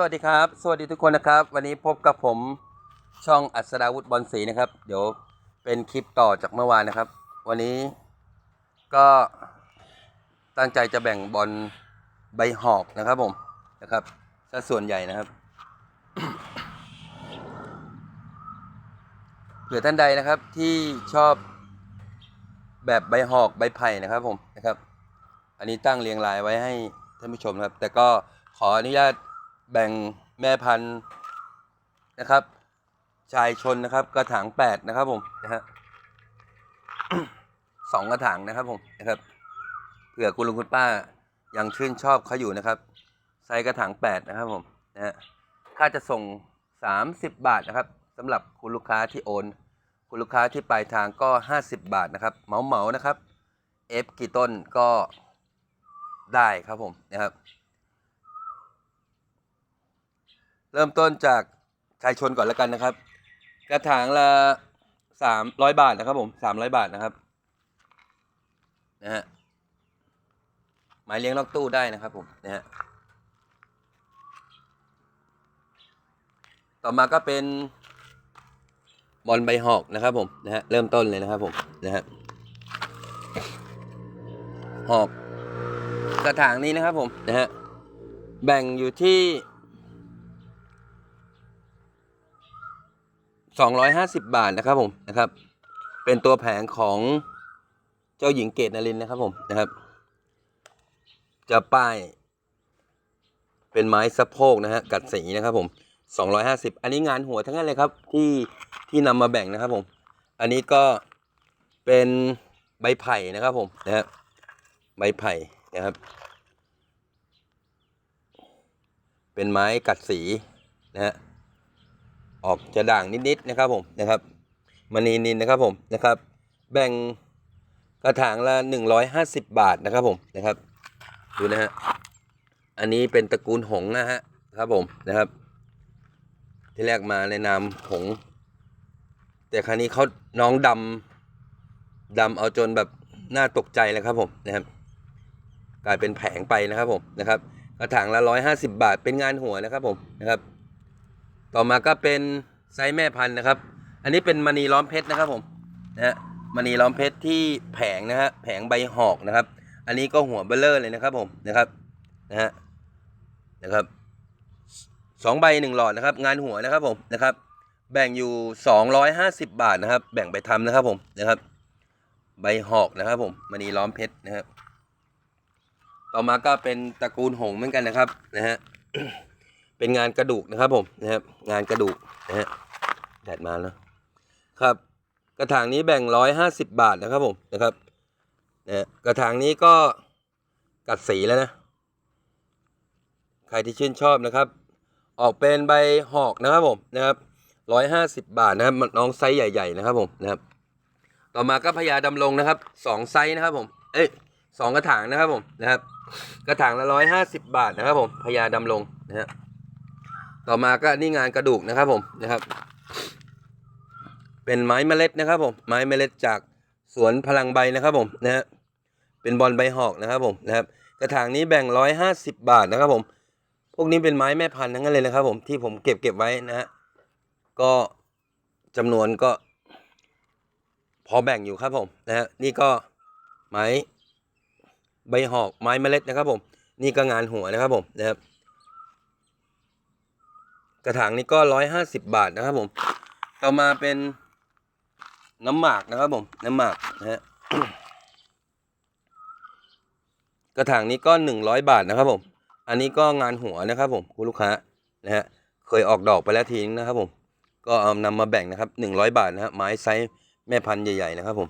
สวัสดีครับ สวัสดีทุกคนนะครับ วันนี้พบกับผมช่องอัศดาวุฒิบอลศรีนะครับ เดี๋ยวเป็นคลิปต่อจากเมื่อวานนะครับ วันนี้ก็ตั้งใจจะแบ่งบอลใบหอกนะครับผมนะครับซะส่วนใหญ่นะครับ เผื่อท่านใดนะครับที่ชอบแบบใบหอกใบไผ่นะครับผมนะครับ อันนี้ตั้งเรียงรายไว้ให้ท่านผู้ชมครับ แต่ก็ขออนุญาต แบ่งแม่พันธุ์นะครับ ชายชนนะครับ กระถางแปดนะครับผมนะฮะสองกระถางนะครับผมนะครับเผื่อคุณลุงคุณป้ายังชื่นชอบเขาอยู่นะครับไซส์กระถางแปดนะครับผมนะฮะค่าจะส่งสามสิบบาทนะครับสำหรับคุณลูกค้าที่โอน คุณลูกค้าที่ปลายทางก็ห้าสิบบาทนะครับเหมาเหมานะครับเอฟกี่ต้นก็ได้ครับผมนะครับ เริ่มต้นจากชายชนก่อนแล้วกันนะครับ กระถางละสามร้อยบาทนะครับผมสามร้อยบาทนะครับนะฮะหมายเลี้ยงล็อกตู้ได้นะครับผมนะฮะต่อมาก็เป็นบอลใบหอกนะครับผมนะฮะเริ่มต้นเลยนะครับผมนะฮะหอกกระถางนี้นะครับผมนะฮะแบ่งอยู่ที่ สองร้อยห้าสิบบาทนะครับผมนะครับ เป็นตัวแผงของเจ้าหญิงเกตนารินนะครับผมนะครับ จะป้าย เป็นไม้สะโพกนะฮะกัดสีนะครับผมสองร้อยห้าสิบอันนี้งานหัวทั้งนั้นเลยครับที่ที่นำมาแบ่งนะครับผม อันนี้ก็เป็นใบไผ่นะครับผมนะฮะไม้ไผ่นะครับ เป็นไม้กัดสีนะฮะ ออกจะด่างนิดๆนะครับผมนะครับมณีนินนะครับผมนะครับ แบ่งกระถางละหนึ่งร้อยห้าสิบบาทนะครับผมนะครับ ดูนะฮะอันนี้เป็นตระกูลหงนะฮะครับผมนะครับ ที่แรกมาในนามหง แต่ครั้นี้เขาน้องดำดำเอาจนแบบน่าตกใจเลยครับผมนะครับ กลายเป็นแผงไปนะครับผมนะครับ กระถางละร้อยห้าสิบาทเป็นงานหัวนะครับผมนะครับ ต่อมาก็เป็นไซส์แม่พันธุ์นะครับ อันนี้เป็นมณีล้อมเพชรนะครับผมนะฮะมณีล้อมเพชรที่แผงนะฮะแผงใบหอกนะครับ อันนี้ก็หัวเบลเลอร์เลยนะครับผมนะครับนะฮะนะครับสองใบหนึ่งหลอดนะครับ งานหัวนะครับผมนะครับ แบ่งอยู่สองร้อยห้าสิบบาทนะครับ แบ่งไปทำนะครับผมนะครับ ใบหอกนะครับผมมณีล้อมเพชรนะครับ ต่อมาก็เป็นตระกูลหงเหมือนกันนะครับนะฮะ เป็นงานกระดูกนะครับผมนะครับ งานกระดูกนะฮะแดดมาแล้วครับ กระถางนี้แบ่งร้อยห้าสิบบาทนะครับผมนะครับนะฮะกระถางนี้ก็กัดสีแล้วนะ ใครที่ชื่นชอบนะครับ ออกเป็นใบหอกนะครับผมนะครับร้อยห้าสิบบาทนะครับน้องไซส์ใหญ่ ๆ นะครับผมนะครับ ต่อมาก็พญาดำรงนะครับสองไซส์นะครับผม เอ้ยสองกระถางนะครับผมนะครับ กระถางละร้อยห้าสิบบาทนะครับผมพญาดำรงนะฮะ ต่อมาก็นี่งานกระดูกนะครับผมนะครับ เป็นไม้เมล็ดนะครับ ผม ไม้เมล็ดจากสวนพลังใบนะครับผมนะฮะเป็นบอลใบหอกนะครับผมนะครับ กระถางนี้แบ่งร้อยห้าสิบบาทนะครับผม พวกนี้เป็นไม้แม่พันธุ์ทั้งนั้นเลยนะครับ ผมที่ผมเก็บเก็บไว้นะฮะก็จำนวนก็ พอแบ่งอยู่ครับผมนะฮะนี่ก็ไม้ใบหอกไม้เมล็ดนะครับผม นี่ก็งานหัวนะครับผมนะครับ ระถางนี้ก็ร้อยห้าสิบบาทนะครับผมต่อมาเป็นน้ำหมากนะครับผม น้ำหมากนะฮะกระถางนี้ก็หนึ่งร้อยบาทนะครับผม อันนี้ก็งานหัวนะครับผมคุณลูกค้านะฮะเคยออกดอกไปแล้วทีนึงนะครับผม ก็เอานำมาแบ่งนะครับหนึ่งร้อยบาทนะฮะไม้ไซส์แม่พันธุ์ใหญ่ ๆ นะครับผม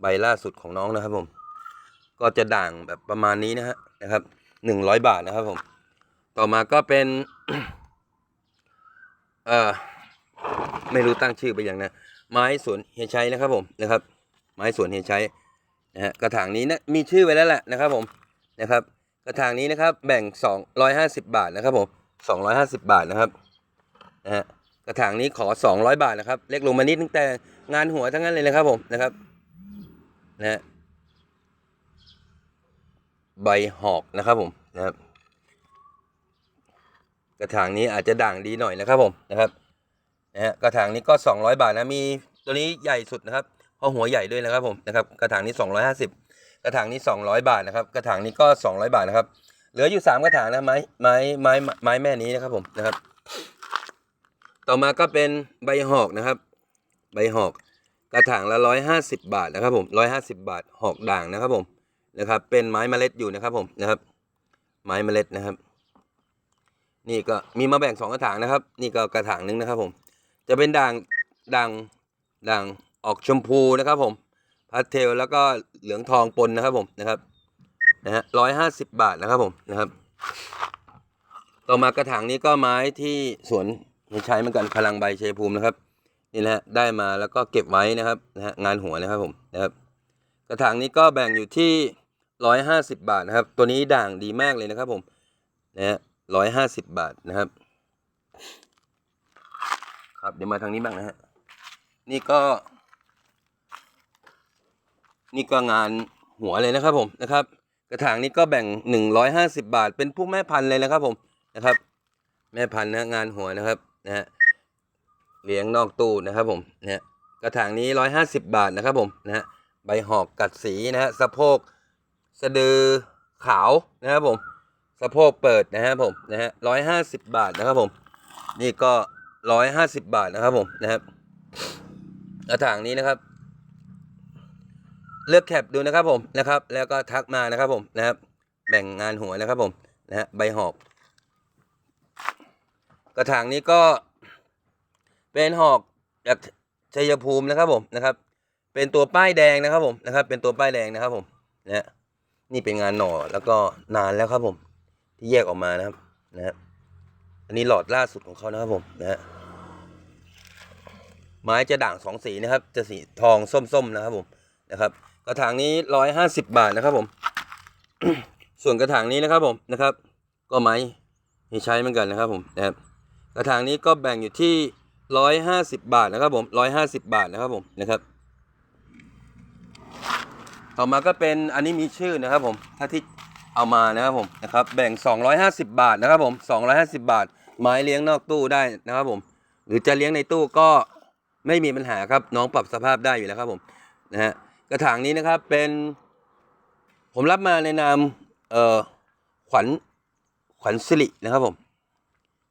ใบล่าสุดของน้องนะครับผม ก็จะด่างแบบประมาณนี้นะฮะนะครับหนึ่งร้อยบาทนะครับผม ต่อมาก็เป็น เอ่อไม่รู้ตั้งชื่อไปอย่างนะไม้สวนเฮียชัยนะครับผมนะครับ ไม้สวนเฮียชัยนะฮะกระถางนี้นะมีชื่อไว้แล้วแหละนะครับผมนะครับ กระถางนี้นะครับ แบ่งสองร้อยห้าสิบบาทนะครับผมสองร้อยห้าสิบบาทนะครับนะฮะกระถางนี้ขอสองร้อยบาทนะครับ เล็กลงมานิดนึงแต่งานหัวทั้งนั้นเลยนะครับผมนะครับนะฮะใบหอกนะครับผมนะครับ ระถางนี้อาจจะด่างดีหน่อยนะครับผมนะครับนะฮะกระถางนี้ก็ 200 บาทนะมีตัวนี้ใหญ่สุดนะครับเพราะหัวใหญ่ด้วยนะครับผมนะครับกระถางนี้ 250 กระถางนี้ 200 บาทนะครับ กระถางนี้ก็ 200 บาทนะครับ เหลืออยู่ 3 กระถางนะไม้ไม้ไม้ไม้แม่นี้นะครับผมนะครับ ต่อมาก็เป็นใบหอกนะครับ ใบหอก กระถางละ 150 บาทนะครับผม150 บาทหอกด่างนะครับผมนะครับ เป็นไม้เมล็ดอยู่นะครับผมนะครับ ไม้เมล็ดนะครับ นี่ก็มีมาแบ่งสองกระถางนะครับ นี่ก็กระถางหนึงนะครับผม จะเป็นด่างด่างด่างออกชมพูนะครับผมพาสเทลแล้วก็เหลืองทองปนนะครับผมนะครับนะฮะร้อยห้าสิบบาทนะครับผมนะครับ ต่อมากระถางนี้ก็ไม้ที่สวนใช้เหมือนกันพลังใบเชยภูมินะครับนี่นะฮะได้มาแล้วก็เก็บไว้นะครับนะฮะงานหัวนะครับผมนะครับ กระถางนี้ก็แบ่งอยู่ที่ร้อยห้าสิบบาทนะครับ ตัวนี้ด่างดีมากเลยนะครับผมนะฮะ ร้อยห้าสิบบาทนะครับ ครับเดี๋ยวมาทางนี้บ้างนะฮะนี่ก็ นี่ก็งานหัวเลยนะครับผมนะครับ กระถางนี้ก็แบ่งหนึ่งร้อยห้าสิบาท เป็นพวกแม่พันธุ์เลยนะครับผมนะครับ แม่พันธุ์นะงานหัวนะครับนะฮะเลี้ยงนอกตู้นะครับผมนะฮะกระถางนี้ร้อยห้าสิบาทนะครับผมนะฮะใบหอกกัดสีนะฮะสะโพกสะดือขาวนะครับผม สะโพกเปิดนะครับผมนะฮะร้อยห้าสิบบาทนะครับผม นี่ก็ร้อยห้าสิบบาทนะครับผมนะครับกระถางนี้นะครับ เลือกแคปดูนะครับผมนะครับ แล้วก็ทักมานะครับผมนะครับ แบ่งงานหัวนะครับผมนะฮะใบหอกกระถางนี้ก็เป็นหอกจากชัยภูมินะครับผมนะครับ เป็นตัวป้ายแดงนะครับผมนะครับ เป็นตัวป้ายแดงนะครับผมนะฮะนี่เป็นงานหน่อแล้วก็นานแล้วครับผม ที่แยกออกมานะครับนะฮะอันนี้หลอดล่าสุดของเขานะครับผมนะฮะไม้จะด่างสองสีนะครับ จะสีทองส้มๆนะครับผมนะครับ กระถางนี้ร้อยห้าสิบบาทนะครับผม ส่วนกระถางนี้นะครับผมนะครับ ก็ไม้ให้ใช้เหมือนกันนะครับผมนะครับกระถางนี้ก็แบ่งอยู่ที่ร้อยห้าสิบบาทนะครับผมร้อยห้าสิบบาทนะครับผมนะครับ ต่อมาก็เป็นอันนี้มีชื่อนะครับผมถ้าที่ เอามานะครับผมนะครับแบ่ง 250 บาทนะครับผม250 บาท ไม้เลี้ยงนอกตู้ได้นะครับผม หรือจะเลี้ยงในตู้ก็ไม่มีปัญหาครับน้องปรับสภาพได้อยู่แล้วครับผมนะฮะกระถางนี้นะครับเป็น ผมรับมาในนามเอ่อขวัญขวัญสิรินะครับผม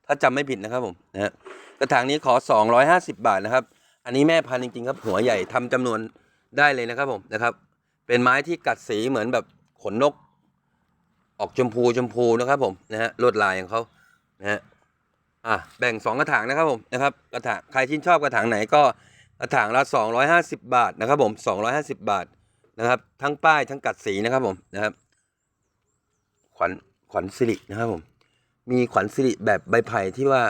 ถ้าจำไม่ผิดนะครับผมนะฮะกระถางนี้ขอ 250 บาทนะครับ อันนี้แม่พันธุ์จริงๆครับ หัวใหญ่ทำจำนวนได้เลยนะครับผมนะครับ เป็นไม้ที่กัดสีเหมือนแบบขนนก ออกชมพูชมพูนะครับผมนะฮะลวดลายของเขานะฮะอะแบ่งสองกระถางนะครับผมนะครับกระถางใครที่นชอบกระถางไหนก็กระถางละ 250 บาทนะครับผม 250 บาทนะครับ ทั้งป้ายทั้งกัดสีนะครับผมนะครับ ขวัญขวัญสิรินะครับผม มีขวัญสิริแบบใบไผ่ที่ว่า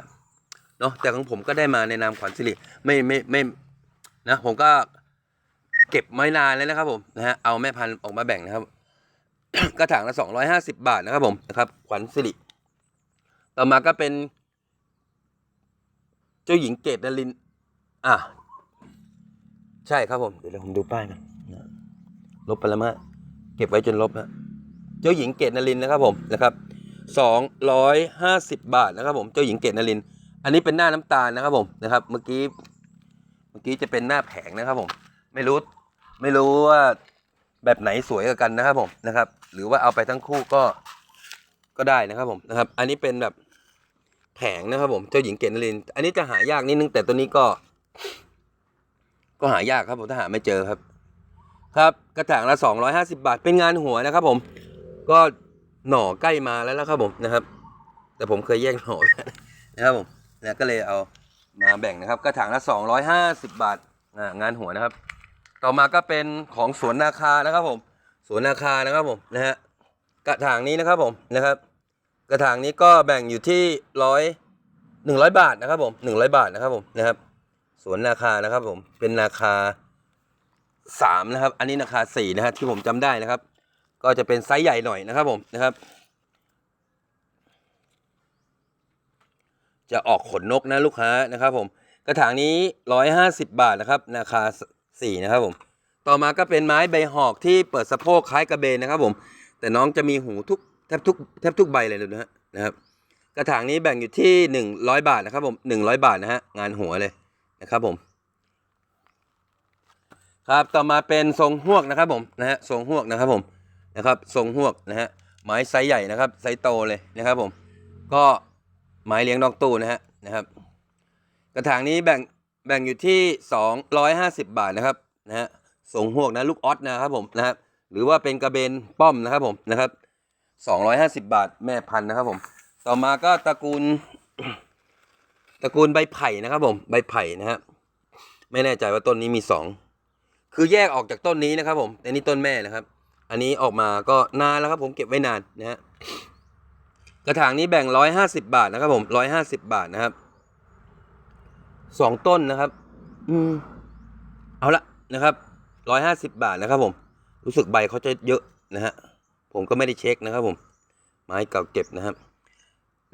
เนาะแต่ของผมก็ได้มาในนามขวัญสิริไม่ไม่ไม่นะผมก็เก็บไม่นานเลยนะครับผมนะฮะเอาแม่พันธุ์ออกมาแบ่งนะครับ กระถางละสองร้อยห้าสิบาทนะครับผมนะครับ ขวัญสิริ ต่อมาก็เป็น เจ้าหญิงเกตนลิน อะ ใช่ครับผม เดี๋ยวผมดูป้ายมันะลบไปแล้วมะเก็บไว้จนลบฮะเจ้าหญิงเกตนลินนะครับผมนะครับสองร้อยห้าสิบบาทนะครับผม เจ้าหญิงเกตนลิน อันนี้เป็นหน้าน้ำตาลนะครับผมนะครับ เมื่อกี้ เมื่อกี้จะเป็นหน้าแผงนะครับผม ไม่รู้ ไม่รู้ว่า แบบไหนสวยกว่ากันนะครับผมนะครับ หรือว่าเอาไปทั้งคู่ก็ก็ได้นะครับผมนะครับ อันนี้เป็นแบบแผงนะครับผมเจ้าหญิงเกตนลิน อันนี้จะหายากนิดนึงแต่ตัวนี้ก็ ก็หายากครับผมถ้าหาไม่เจอครับ ครับกระถางละสองร้อยห้าสิบาท เป็นงานหัวนะครับผม ก็หน่อใกล้มาแล้วนะครับผมนะครับ แต่ผมเคยแยกหน่อนะครับผมนะก็เลยเอามาแบ่งนะครับ กระถางละสองร้อยห้าสิบบาทงานหัวนะครับ ต่อมาก็เป็นของสวนนาคานะครับผม สวนนาคานะครับผมนะฮะกระถางนี้นะครับผมนะครับ กระถางนี้ก็แบ่งอยู่ที่ร้อยหนึ่งร้อยบาทนะครับผมหนึ่งร้อยบาทนะครับผมนะครับ สวนนาคานะครับผมเป็นนาคาสามนะครับ อันนี้นาคาสี่นะฮะที่ผมจำได้นะครับ ก็จะเป็นไซส์ใหญ่หน่อยนะครับผมนะครับ จะออกขนนกนะลูกค้านะครับผมกระถางนี้ร้อยห้าสิบบาทนะครับ นาคา สี่นะครับผม ต่อมาก็เป็นไม้ใบหอกที่เปิดสะโพกคล้ายกระเบนนะครับผม แต่น้องจะมีหูทุกแทบทุกแทบทุกใบเลยนะฮะนะครับกระถางนี้แบ่งอยู่ที่หนึ่งร้อยบาทนะครับผมหนึ่งร้อยบาทนะฮะงานหัวเลยนะครับผม ครับต่อมาเป็นทรงหวกนะครับผมนะฮะทรงหวกนะครับผมนะครับทรงหวกนะฮะไม้ไซส์ใหญ่นะครับไซส์โตเลยนะครับผม ก็ไม้เลี้ยงดอกตูนะฮะนะครับ กระถางนี้แบ่ง แบ่งอยู่ที่สองร้อยห้าสิบบาทนะครับนะฮะทรงหวกนะลูกออสนะครับผมนะครับหรือว่าเป็นกระเบนป้อมนะครับผมนะครับสองร้อยห้าสิบบาทแม่พันธุ์นะครับผม ต่อมาก็ตระกูลตระกูลใบไผ่นะครับผมใบไผ่นะฮะไม่แน่ใจว่าต้นนี้มีสองคือแยกออกจากต้นนี้นะครับผมแต่นี่ต้นแม่นะครับ อันนี้ออกมาก็นานแล้วครับผมเก็บไว้นานนะฮะกระถางนี้แบ่งร้อยห้าสิบาทนะครับผมร้อยห้าสิบาทนะครับ สองต้นนะครับ อืม เอาละนะครับร้อยห้าสิบาทนะครับ ผม รู้สึกใบเขาจะเยอะนะฮะ ผมก็ไม่ได้เช็คนะครับ ผม ไม้เก่าเก็บนะครับ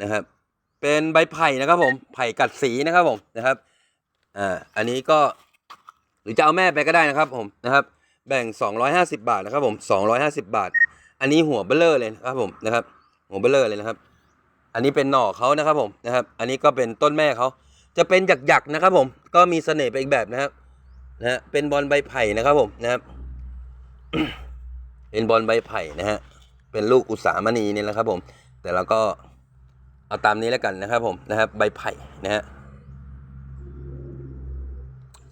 นะครับ เป็นใบไผ่นะครับ ผม ไผ่กัดสีนะครับ ผม นะครับ อ่า อันนี้ก็ หรือจะเอาแม่ไปก็ได้นะครับ ผม นะครับ แบ่ง250บาทนะครับ ผม250บาท อันนี้หัวเบลเลอร์เลยนะครับ ผม นะครับ หัวเบลเลอร์เลยนะครับ อันนี้เป็นหน่อเขานะครับ ผม นะครับ อันนี้ก็เป็นต้นแม่เขา จะเป็นหยักๆนะครับผม ก็มีเสน่ห์ไปอีกแบบนะครับนะฮะเป็นบอลใบไผ่นะครับผมนะครับ เป็นบอลใบไผ่นะฮะเป็นลูกอุตสามณีนี่แหละครับผม แต่เราก็เอาตามนี้แล้วกันนะครับผมนะครับใบไผ่นะฮะ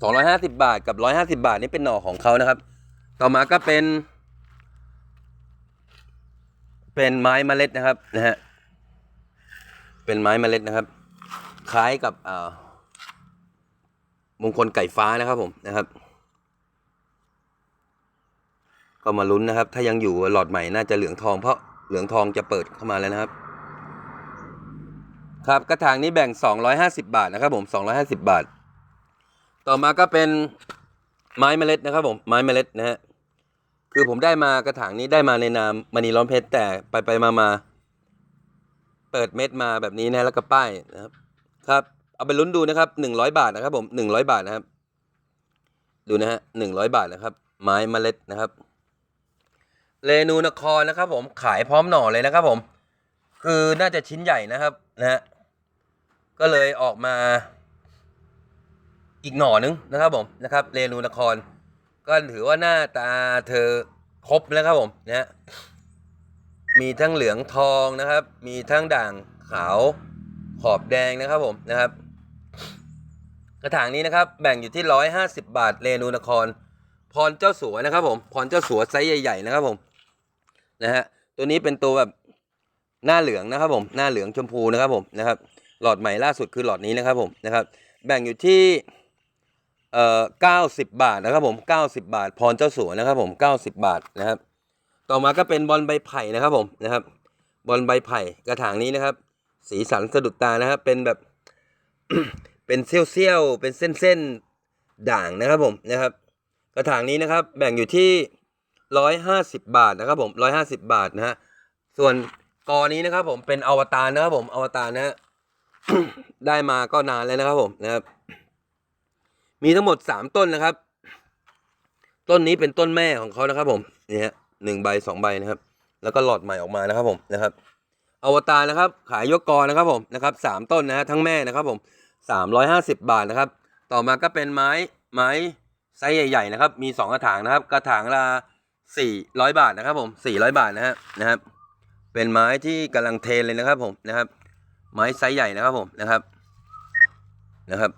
สองร้อยห้าสิบาทกับร้อยห้าสิบาทนี่เป็นหน่อของเขานะครับ ต่อมาก็เป็น เป็นไม้เมล็ดนะครับนะฮะเป็นไม้เมล็ดนะครับ คล้ายกับมงคลไก่ฟ้านะครับผมนะครับ ก็มาลุ้นนะครับ ถ้ายังอยู่หลอดใหม่น่าจะเหลืองทองเพราะเหลืองทองจะเปิดเข้ามาแล้วนะครับ ครับกระถางนี้แบ่ง 250 บาทนะครับผม 250 บาท ต่อมาก็เป็นไม้เมล็ดนะครับผมไม้เมล็ดนะฮะคือผมได้มากระถางนี้ได้มาในนามมณีร้อนเพชรแต่ไปไปมามาเปิดเม็ดมาแบบนี้นะแล้วก็ป้ายนะครับ ครับ เอาไปลุ้นดูนะครับ100บาทนะครับผม100บาทนะครับ ดูนะฮะ100บาทนะครับ ไม้เมล็ดนะครับเรนูนครนะครับ ผมขายพร้อมหน่อเลยนะครับ ผม คือน่าจะชิ้นใหญ่นะครับนะฮะก็เลยออกมา อีกหน่อนึงนะครับ ผมนะครับเรนูนคร ก็ถือว่าหน้าตาเธอครบแล้วครับผมนะฮะมีทั้งเหลืองทองนะครับ มีทั้งด่างขาว ขอบแดงนะครับผมนะครับ กระถางนี้นะครับ แบ่งอยู่ที่ร้อยห้าสิบาทเรนูนคร พรเจ้าสัวนะครับ ผมพรเจ้าสัวไซส์ใหญ่ๆนะครับผมนะฮะตัวนี้เป็นตัวแบบหน้าเหลืองนะครับผมหน้าเหลืองชมพูนะครับผมนะครับหลอดใหม่ล่าสุดคือหลอดนี้นะครับผมนะครับ แบ่งอยู่ที่เอ่อเก้าสิบบาทนะครับผมเก้าสิบบาท พรเจ้าสัวนะครับผมเก้าสิบบาทนะครับ ต่อมาก็เป็นบอลใบไผ่นะครับผมนะครับ บอลใบไผ่กระถางนี้นะครับ สีสันสะดุดตานะครับ เป็นแบบ เป็นเซี่ยวๆ เป็นเส้นๆ ด่างนะครับผมนะครับ กระถางนี้นะครับ แบ่งอยู่ที่ร้อยห้าสิบบาทนะครับผมร้อยห้าสิบบาทนะฮะ ส่วนกอนี้นะครับ ผมเป็นอวตารนะครับผมอวตารนะฮะได้มาก็นานแล้วนะครับผมนะครับ มีทั้งหมดสามต้นนะครับ ต้นนี้เป็นต้นแม่ของเขานะครับ ผมนี่ฮะหนึ่งใบสองใบนะครับ แล้วก็หลอดใหม่ออกมานะครับผมนะครับ อวตารนะครับ ขายยกกอนะครับผมนะครับสามต้นนะฮะทั้งแม่นะครับผมสามร้อยห้าสิบบาทนะครับ ต่อมาก็เป็นไม้ไม้ไซส์ใหญ่ๆนะครับ มีสองกระถางนะครับ กระถางละสี่ร้อยบาทนะครับผมสี่ร้อยบาทนะฮะนะครับ เป็นไม้ที่กำลังเทนเลยนะครับผมนะครับ ไม้ไซส์ใหญ่นะครับผมนะครับนะครับ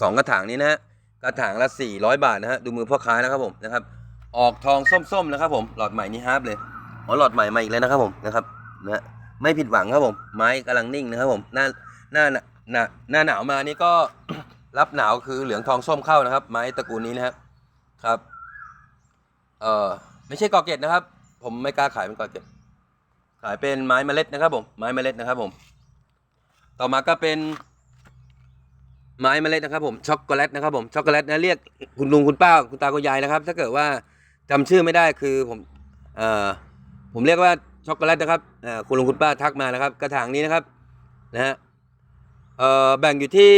สองกระถางนี้นะฮะกระถางละสี่ร้อยบาทนะฮะดูมือพ่อค้านะครับผมนะครับ ออกทองส้มๆนะครับผมหลอดใหม่นี่ฮาร์ปเลยอ๋อหลอดใหม่มาอีกแล้วนะครับผมนะครับนะฮะ ไม่ผิดหวังครับผม ไม้กำลังนิ่งนะครับผมหน้าหน้าหน้าหน้าหนาวมานี่ก็รับหนาวคือเหลืองทองส้มเข้านะครับ ไม้ตระกูลนี้นะครับครับเอ่อไม่ใช่กอเกตนะครับ ผมไม่กล้าขายเป็นกอเกตขายเป็นไม้เมล็ดนะครับผมไม้เมล็ดนะครับผม ต่อมาก็เป็นไม้เมล็ดนะครับผมช็อกโกแลตนะครับผมช็อกโกแลตนะเรียกคุณลุงคุณป้าคุณตาคุณยายนะครับ ถ้าเกิดว่าจำชื่อไม่ได้คือผมเอ่อผมเรียกว่า ช็อกโกแลตนะครับคุณลุงคุณป้าทักมานะครับ กระถางนี้นะครับนะฮะแบ่งอยู่ที่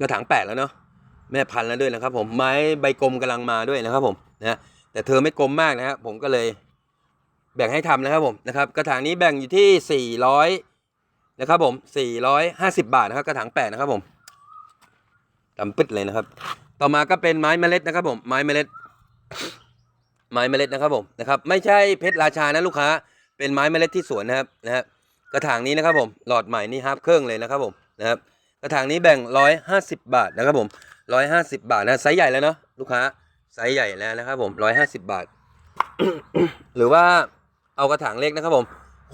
กระถางแปดแล้วเนาะแม่พันธุ์แล้วด้วยนะครับ ผมไม้ใบกลมกำลังมาด้วยนะครับผมนะแต่เธอไม่กลมมากนะครับผมก็เลยแบ่งให้ทำนะครับผมนะครับกระถางนี้แบ่งอยู่ที่สี่ร้อยนะครับผมสี่ร้อยห้าสิบาทนะครับ กระถางแปดนะครับผมดำปึ๊ดเลยนะครับ ต่อมาก็เป็นไม้เมล็ดนะครับผมไม้เมล็ด ไม้เมล็ดนะครับผมนะครับ ไม่ใช่เพชรราชานะลูกค้า เป็นไม้เมล็ดที่สวนนะครับนะฮะกระถางนี้นะครับผมหลอดใหม่นี่ฮาร์ปเครื่องเลยนะครับผมนะครับกระถางนี้แบ่งร้อยห้าสิบาทนะครับผมร้อยห้าสิบาทนะไซส์ใหญ่แล้วเนาะลูกค้าไซส์ใหญ่แล้วนะครับผมร้อยห้าสิบาท หรือว่าเอากระถางเล็กนะครับผม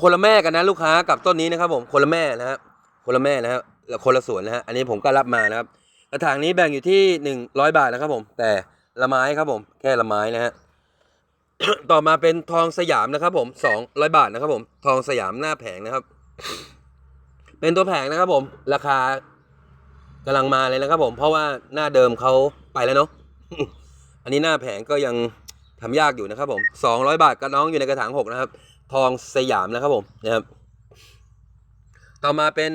คนละแม่กันนะลูกค้ากับต้นนี้นะครับผมคนละแม่นะฮะคนละแม่นะฮะแล้วคนละสวนนะฮะอันนี้ผมก็รับมานะครับกระถางนี้แบ่งอยู่ที่หนึ่งร้อยบาทนะครับผม แต่ละไม้ครับผม แค่ละไม้นะฮะ ต่อมาเป็นทองสยามนะครับ ผมสองร้อยบาทนะครับ ผม ทองสยามหน้าแผงนะครับ เป็นตัวแผงนะครับ ผม ราคากำลังมาเลยนะครับ ผม เพราะว่าหน้าเดิมเขาไปแล้วเนาะอันนี้หน้าแผงก็ยังทำยากอยู่นะครับ ผมสองร้อยบาทกับน้องอยู่ในกระถางหกนะครับ ทองสยามนะครับ ผมนะครับ ต่อมาเป็น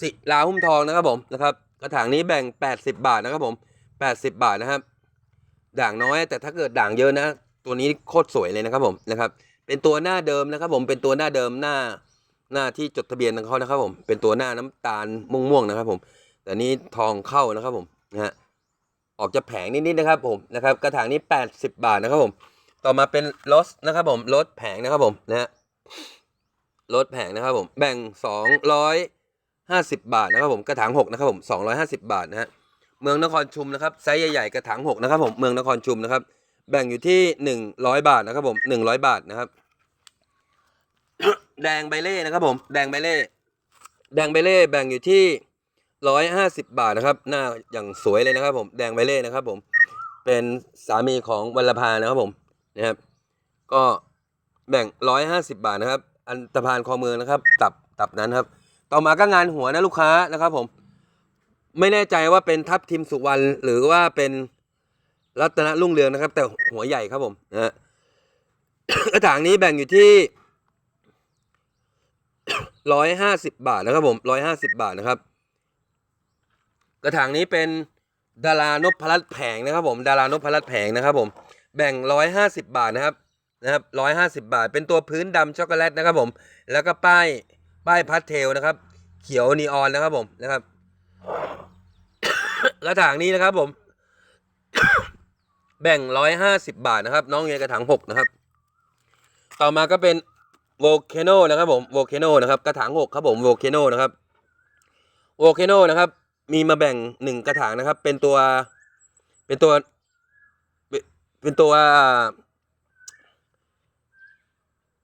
ศิลาหุ้มทองนะครับ ผมนะครับ กระถางนี้แบ่ง 80 บาทนะครับ ผม 80 บาทนะครับ ด่างน้อยแต่ถ้าเกิดด่างเยอะนะ ตัวนี้โคตรสวยเลยนะครับผมนะครับ เป็นตัวหน้าเดิมนะครับ ผมเป็นตัวหน้าเดิมหน้าหน้าที่จดทะเบียนของเขานะครับผมเป็นตัวหน้าน้ำตาลม่วงๆนะครับผม แต่นี้ทองเข้านะครับผมนะฮะออกจะแผงนิดๆนะครับผมนะครับกระถางนี้ 80 บาทนะครับผม ต่อมาเป็นรถนะครับผมรถแผงนะครับผมนะฮะรถแผงนะครับผมแบ่ง 250 บาทนะครับผมกระถาง6นะครับผม250 บาทนะฮะเมืองนครชุมนะครับไซส์ใหญ่ๆกระถาง6นะครับผมเมืองนครชุมนะครับ แบ่งอยู่ที่100บาทนะครับผม100บาทนะครับ แดงใบเล่นะครับผม แดงใบเล่ แดงใบเล่แบ่งอยู่ที่150บาทนะครับ หน้าอย่างสวยเลยนะครับ ผม แดงใบเล่นะครับ ผม เป็นสามีของวัลภานะครับผมนะครับ ก็แบ่งร้อยห้าสิบาทนะครับ อันตะพานคอเมืองนะครับ ตับตับนั้นครับ ต่อมาก็งานหัวนะลูกค้านะครับ ผม ไม่แน่ใจว่าเป็นทับทิมสุวรรณหรือว่าเป็น รัตนรุ่งเรืองนะครับ แต่หัวใหญ่ครับผมนะฮะกระถางนี้แบ่งอยู่ที่ร้อยห้าสิบบาทนะครับผมร้อยห้าสิบบาทนะครับ กระถางนี้เป็นดารานพรัตน์แผงนะครับ ผมดารานพรัตน์แผงนะครับ ผม แบ่งร้อยห้าสิบบาทนะครับนะครับร้อยห้าสิบาท เป็นตัวพื้นดำช็อกโกแลตนะครับ ผม แล้วก็ป้ายป้ายพัสเทลนะครับ เขียวนีออนนะครับผมนะครับ กระถางนี้นะครับผม แบ่งร้อยห้าสิบาทนะครับ น้องเงยกระถางหกนะครับ ต่อมาก็เป็นโวเคโนนะครับผมโวเคโนนะครับกระถางหกครับผมโวเคโนนะครับโวเคโนนะครับมีมาแบ่งหนึ่งกระถางนะครับ เป็นตัวเป็นตัวเป็นตัว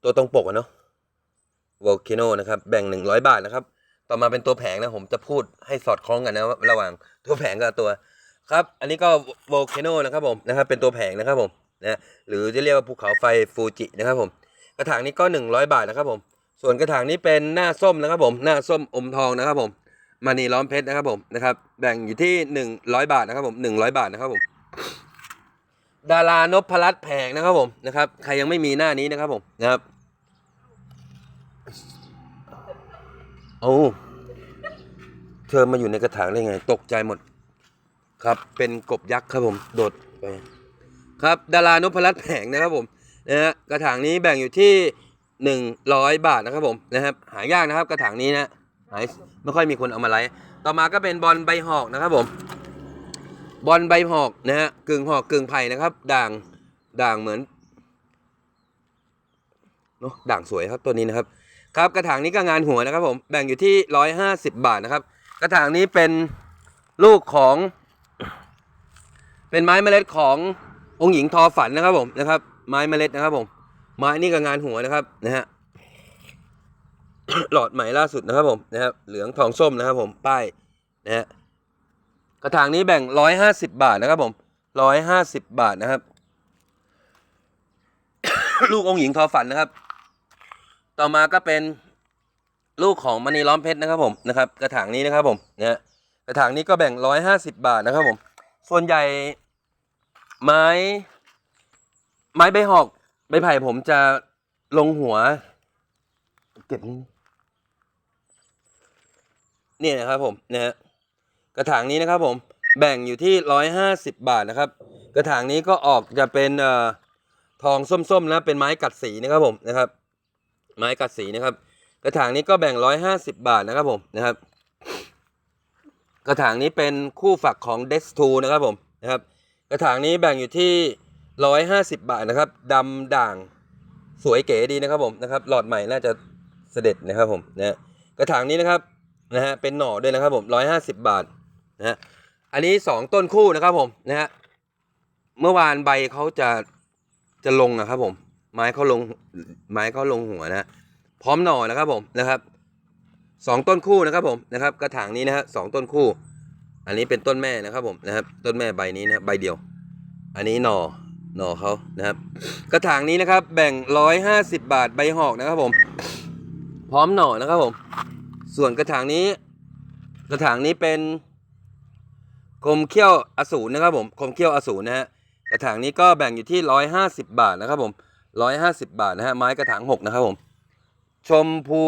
ตัวตรงปกอะเนาะโวลคโนนะครับ แบ่งหนึ่งร้อยบาทนะครับ ต่อมาเป็นตัวแผงนะ ผมจะพูดให้สอดคล้องกันนะ ระหว่างตัวแผงกับตัว ครับ อันนี้ก็โวลคโนนะครับผมนะครับเป็นตัวแผงนะครับผมนะหรือจะเรียกว่าภูเขาไฟฟูจินะครับผมกระถางนี้ก็หนึ่งร้อยบาทนะครับผม ส่วนกระถางนี้เป็นหน้าส้มนะครับผมหน้าส้มอมทองนะครับผมมานีล้อมเพชรนะครับผมนะครับแบ่งอยู่ที่หนึ่งร้อยบาทนะครับผมหนึ่งร้อยบาทนะครับผม ดารานพรัตน์แผงนะครับผมนะครับ ใครยังไม่มีหน้านี้นะครับผมนะครับโอ้เธอมาอยู่ในกระถางได้ไง ตกใจหมด ครับเป็นกบยักษ์ครับผมโดดไปครับดารานพรัตน์แผงนะครับผมนะฮะกระถางนี้แบ่งอยู่ที่หนึ่งร้อยบาทนะครับผมนะครับหายากนะครับกระถางนี้นะหายไม่ค่อยมีคนเอามาไลฟ์ต่อมาก็เป็นบอลใบหอกนะครับผม บอลใบหอกนะฮะกึ่งหอกกึ่งไผ่นะครับ ด่างด่างเหมือนเนาะด่างสวยครับตัวนี้นะครับ ครับกระถางนี้ก็งานหัวนะครับผมแบ่งอยู่ที่ร้อยห้าสิบบาทนะครับ กระถางนี้เป็นลูกของ เป็นไม้เมล็ดขององค์หญิงทอฝันนะครับผมนะครับ ไม้เมล็ดนะครับผม ไม้นี่ก็งานหัวนะครับนะฮะหลอดใหม่ล่าสุดนะครับผมนะครับเหลืองทองส้มนะครับผมป้ายนะฮะกระถางนี้แบ่งร้อยห้าสิบาทนะครับผมร้อยห้าสิบบาทนะครับ ลูกองค์หญิงทอฝันนะครับ ต่อมาก็เป็นลูกของมณีล้อมเพชรนะครับผมนะครับ กระถางนี้นะครับผมนะฮะกระถางนี้ก็แบ่งร้อยห้าสิบบาทนะครับผม ส่วนใหญ่ ไม้ ไม้ใบหอกใบไผ่ผมจะลงหัว เก็บนี่นี่นะครับผมนะฮะกระถางนี้นะครับผม แบ่งอยู่ที่ร้อยห้าสิบบาทนะครับ กระถางนี้ก็ออกจะเป็นเอ่อทองส้มๆนะเป็นไม้กัดสีนะครับผมนะครับ ไม้กัดสีนะครับ กระถางนี้ก็แบ่งร้อยห้าสิบบาทนะครับผมนะครับ กระถางนี้เป็นคู่ฝักของ d e s 2นะครับผมนะครับ กระถางนี้แบ่งอยู่ที่ร้อยห้าสิบบาทนะครับดำด่างสวยเก๋ดีนะครับผมนะครับหลอดใหม่น่าจะเสด็จนะครับผมนะกระถางนี้นะครับนะฮะเป็นหน่อด้วยนะครับผมร้อยห้าสิบบาทนะฮะอันนี้สองต้นคู่นะครับผมนะฮะเมื่อวานใบเขาจะจะลงนะครับผม ไม้เขาลงไม้เขาลงหัวนะฮะพร้อมหน่อนะครับผมนะครับสองต้นคู่นะครับผมนะครับ กระถางนี้นะฮะสองต้นคู่ อันนี้เป็นต้นแม่นะครับผมนะครับต้นแม่ใบนี้นะใบเดียว อันนี้หน่อหน่อเขานะครับ กระถางนี้นะครับ แบ่งร้อยห้าสิบบาทใบหอกนะครับผม พร้อมหน่อนะครับผม ส่วนกระถางนี้ กระถางนี้เป็นคมเขี้ยวอสูรนะครับผมคมเขี้ยวอสูรนะฮะกระถางนี้ก็แบ่งอยู่ที่ร้อยห้าสิบบาทนะครับผมร้อยห้าสิบบาทนะฮะไม้กระถางหกนะครับผม ชมพู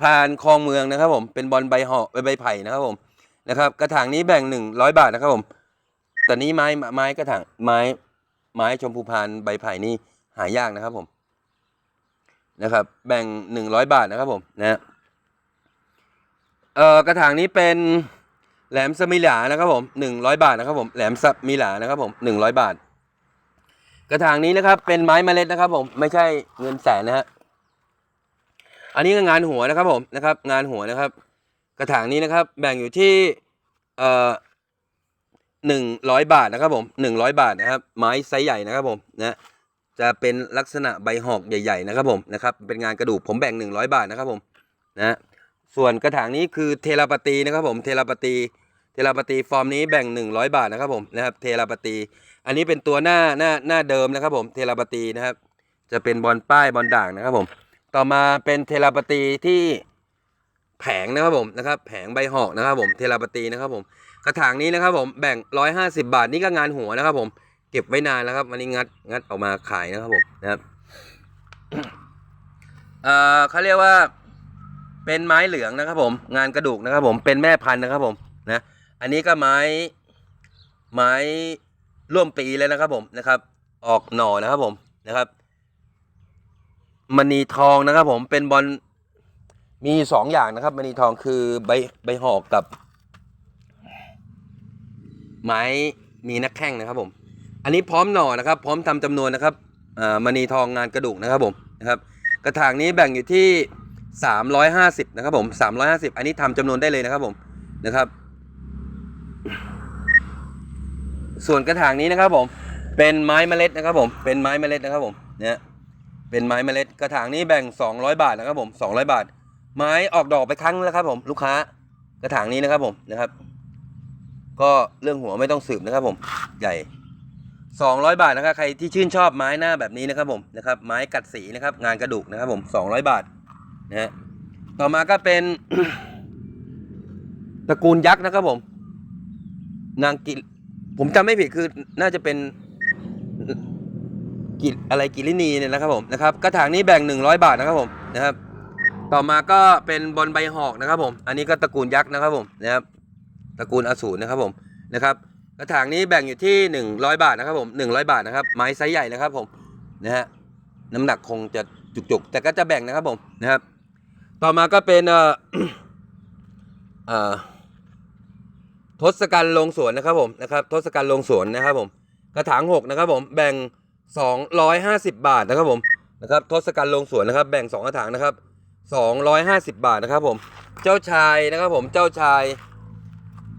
พานคลองเมืองนะครับผมเป็นบอลใบหอกใบไผ่นะครับผม นะครับกระถางนี้แบ่งหนึ่งร้อยบาทนะครับผมแต่นี้ไม้ไม้กระถางไม้ไม้ชมพูพานใบไผ่นี่หายากนะครับผมนะครับ แบ่งหนึ่งร้อยบาทนะครับผมนะเอ่อกระถางนี้เป็นแหลมสมิหลานะครับผมหนึ่งร้อยบาทนะครับผมแหลมสมิหลานะครับผมหนึ่งร้อยบาท กระถางนี้นะครับเป็นไม้เมล็ดนะครับผมไม่ใช่เงินแสนนะฮะอันนี้ก็งานหัวนะครับผมนะครับ งานหัวนะครับ กระถางนี้นะครับ แบ่งอยู่ที่เอ่อหนึ่งร้อยบาทนะครับผมหนึ่งร้อยบาทนะครับ ไม้ไซส์ใหญ่นะครับผมนะจะเป็นลักษณะใบหอกใหญ่ ๆ นะครับผมนะครับ เป็นงานกระดูกผมแบ่งหนึ่งร้อยบาทนะครับผมนะส่วนกระถางนี้คือเทราปตีนะครับผมเทราปตีเทราปตีฟอร์มนี้แบ่งหนึ่งร้อยบาทนะครับผมนะครับเทราปตี อันนี้เป็นตัวหน้าหน้าหน้าเดิมนะครับผมเทราปตีนะครับ จะเป็นบอลป้ายบอลด่างนะครับผมต่อมาเป็นเทราปตีที่ แผงนะครับผมนะครับแผงใบหอกนะครับผมเทราปตีนะครับผมกระถางนี้นะครับผมแบ่งร้อยห้าสิบาทนี่ก็งานหัวนะครับ ผมเก็บไว้นานแล้วครับวันนี้งัดงัดออกมาขายนะครับผมนะครับเอ่อเขาเรียกว่าเป็นไม้เหลืองนะครับ ผมงานกระดูกนะครับ ผมเป็นแม่พันธุ์นะครับ ผมนะอันนี้ก็ไม้ไม้ร่วมปีแล้วนะครับ ผมนะครับ ออกหน่อนะครับ ผมนะครับมณีทองนะครับ ผมเป็นบอล มีสองอย่างนะครับมณีทองคือใบใบหอกกับ ไม้มีนักแข้งนะครับผม อันนี้พร้อมหน่อนะครับ พร้อมทำจำนวนนะครับมณีทองงานกระดูกนะครับผมนะครับ กระถางนี้แบ่งอยู่ที่ 350 นะครับผม 350 อันนี้ทำจำนวนได้เลยนะครับผมนะครับ ส่วนกระถางนี้นะครับผม เป็นไม้เมล็ดนะครับผม เป็นไม้เมล็ดนะครับผมเนี่ยเป็นไม้เมล็ดกระถางนี้แบ่ง 200 บาทนะครับผม 200 บาท ไม้ออกดอกไปครั้งแล้วครับผมลูกค้ากระถางนี้นะครับผมนะครับ ก็เรื่องหัวไม่ต้องสืบนะครับผมใหญ่ 200 บาทนะครับใครที่ชื่นชอบไม้หน้าแบบนี้นะครับผมนะครับ ไม้กัดสีนะครับ งานกระดูกนะครับ ผม 200 บาทนะฮะต่อมาก็เป็นตระกูลยักษ์นะครับผม นางกิผมจำไม่ผิดคือน่าจะเป็นกิอะไรกิลินีเนี่ยนะครับผมนะครับกระถางนี้แบ่ง 100 บาทนะครับผมนะครับ ต่อมาก็เป็นบอลใบหอกนะครับผม อันนี้ก็ตระกูลยักษ์นะครับผมนะครับ ตระกูลอสูรนะครับผมนะครับ กระถางนี้แบ่งอยู่ที่ 100 บาทนะครับผม100 บาทนะครับ ไม้ไซส์ใหญ่นะครับผมนะฮะน้ำหนักคงจะจุกๆ แต่ก็จะแบ่งนะครับผมนะครับ ต่อมาก็เป็นเอ่อเอ่อทศกัณฐ์ลงสวนนะครับผมนะครับทศกัณฐ์ลงสวนนะครับผม กระถางหกนะครับผมแบ่ง 250 บาทนะครับผมนะครับทศกัณฐ์ลงสวนนะครับ แบ่ง 2 กระถางนะครับ 250 บาทนะครับผม เจ้าชายนะครับผม เจ้าชาย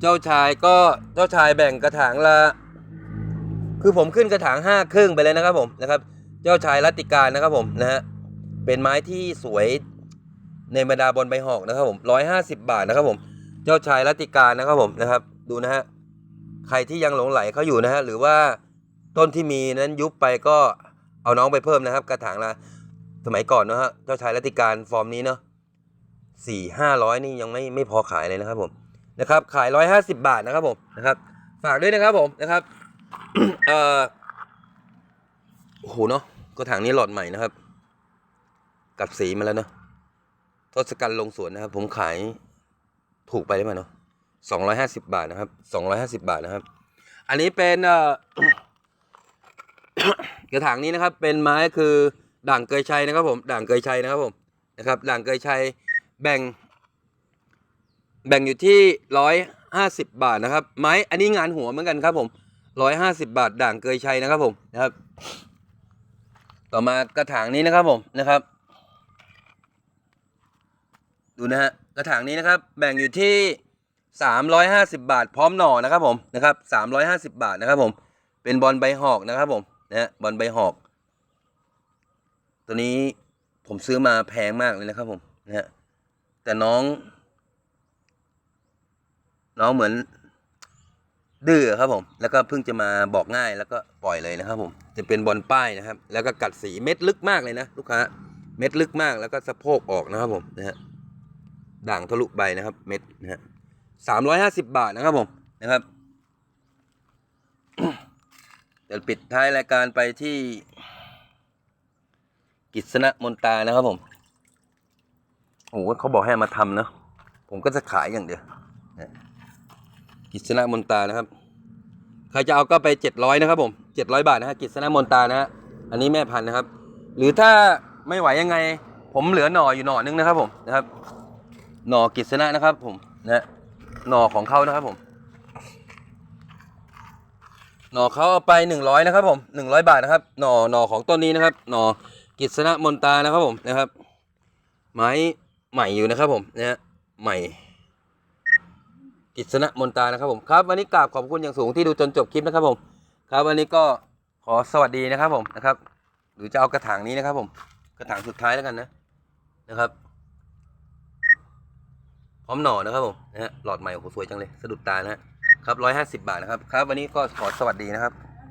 เจ้าชายก็เจ้าชายแบ่งกระถางละ คือผมขึ้นกระถางห้าครึ่งไปเลยนะครับผมนะครับ เจ้าชายรัติการนะครับผมนะฮะ เป็นไม้ที่สวยในบรรดาบนใบหอกนะครับผม150บาทนะครับผม เจ้าชายรัตติการนะครับผมนะครับ ดูนะฮะ ใครที่ยังหลงไหลเขาอยู่นะฮะ หรือว่าต้นที่มีนั้นยุบไปก็เอาน้องไปเพิ่มนะครับ กระถางละ สมัยก่อนเนะฮะ เจ้าชายรัติการฟอร์มนี้เนาะสี่ห้าร้อยนี่ยังไม่ไม่พอขายเลยนะครับผมนะครับขายร้อยห้าสิบาทนะครับผมนะครับ ฝากด้วยนะครับผมนะครับเอ่อโอ้โหเนาะกระถางนี้หลอดใหม่นะครับ กัดสีมาแล้วเนาะทศกัณฐ์ลงสวนนะครับ ผมขายถูกไปได้ไหมเนาะสองร้อยห้าสิบาทนะครับสองร้อยห้าสิบาทนะครับ อันนี้เป็นเอ่อกระถางนี้นะครับ เป็นไม้คือ ด่างเกยชัยนะครับผมด่างเกยชัยนะครับผมนะครับด่างเกยชัยแบ่ง แบ่งอยู่ที่ร้อยห้าสิบบาทนะครับ ไม้อันนี้งานหัวเหมือนกันครับผมร้อยห้าสิบบาทด่างเกยชัยนะครับผมนะครับ ต่อมากระถางนี้นะครับผมนะครับ ดูนะฮะกระถางนี้นะครับ แบ่งอยู่ที่สามร้อยห้าสิบาท พร้อมหน่อนะครับผมนะครับสามร้อยห้าสิบาทนะครับผมเป็นบอลใบหอกนะครับผมนะฮะบอลใบหอก ตัวนี้ผมซื้อมาแพงมากเลยนะครับผมนะฮะแต่น้อง น้องเหมือน ดื้อครับผม แล้วก็เพิ่งจะมาบอกง่ายแล้วก็ปล่อยเลยนะครับ ผม จะเป็นบอลป้ายนะครับ แล้วก็กัดสีเม็ดลึกมากเลยนะลูกค้า เม็ดลึกมากแล้วก็สะโพกออกนะครับผมนะฮะด่างทะลุใบนะครับ เม็ดนะฮะสามร้อยห้าสิบบาทนะครับผมนะครับเดี๋ยวปิดท้ายรายการไปที่ กิษณะมนตานะครับผม โอ้โหเขาบอกให้มาทำเนอะผมก็จะขายอย่างเดียวกิษณะมนตานะครับ ใครจะเอาก็ไปเจ็ดร้อยนะครับผมเจ็ดร้อยบาทนะฮะกิษณะมนตานะฮะอันนี้แม่พันธุ์นะครับ หรือถ้าไม่ไหวยังไง ผมเหลือหน่ออยู่หน่อนึงนะครับผมนะครับ หน่อกิษณะนะครับ ผมนะฮะหน่อของเขานะครับผม หน่อเขาเอาไปหนึ่งร้อยนะครับผมหนึ่งร้อยบาทนะครับ หน่อหน่อของต้นนี้นะครับ หน่อ กิษณะมนตานะครับผมนะครับ ไม้ใหม่อยู่นะครับผมนะฮะใหม่ กิษณะมนตานะครับผมครับวันนี้กราบขอบคุณอย่างสูงที่ดูจนจบคลิปนะครับผม ครับวันนี้ก็ขอสวัสดีนะครับผมนะครับ หรือจะเอากระถางนี้นะครับผม กระถางสุดท้ายแล้วกันนะนะครับพร้อมหน่อนะครับผมนะฮะหลอดใหม่โอ้โหสวยจังเลยสะดุดตานะฮะครับร้อยห้าสิบบาทนะครับ ครับวันนี้ก็ขอสวัสดีนะครับ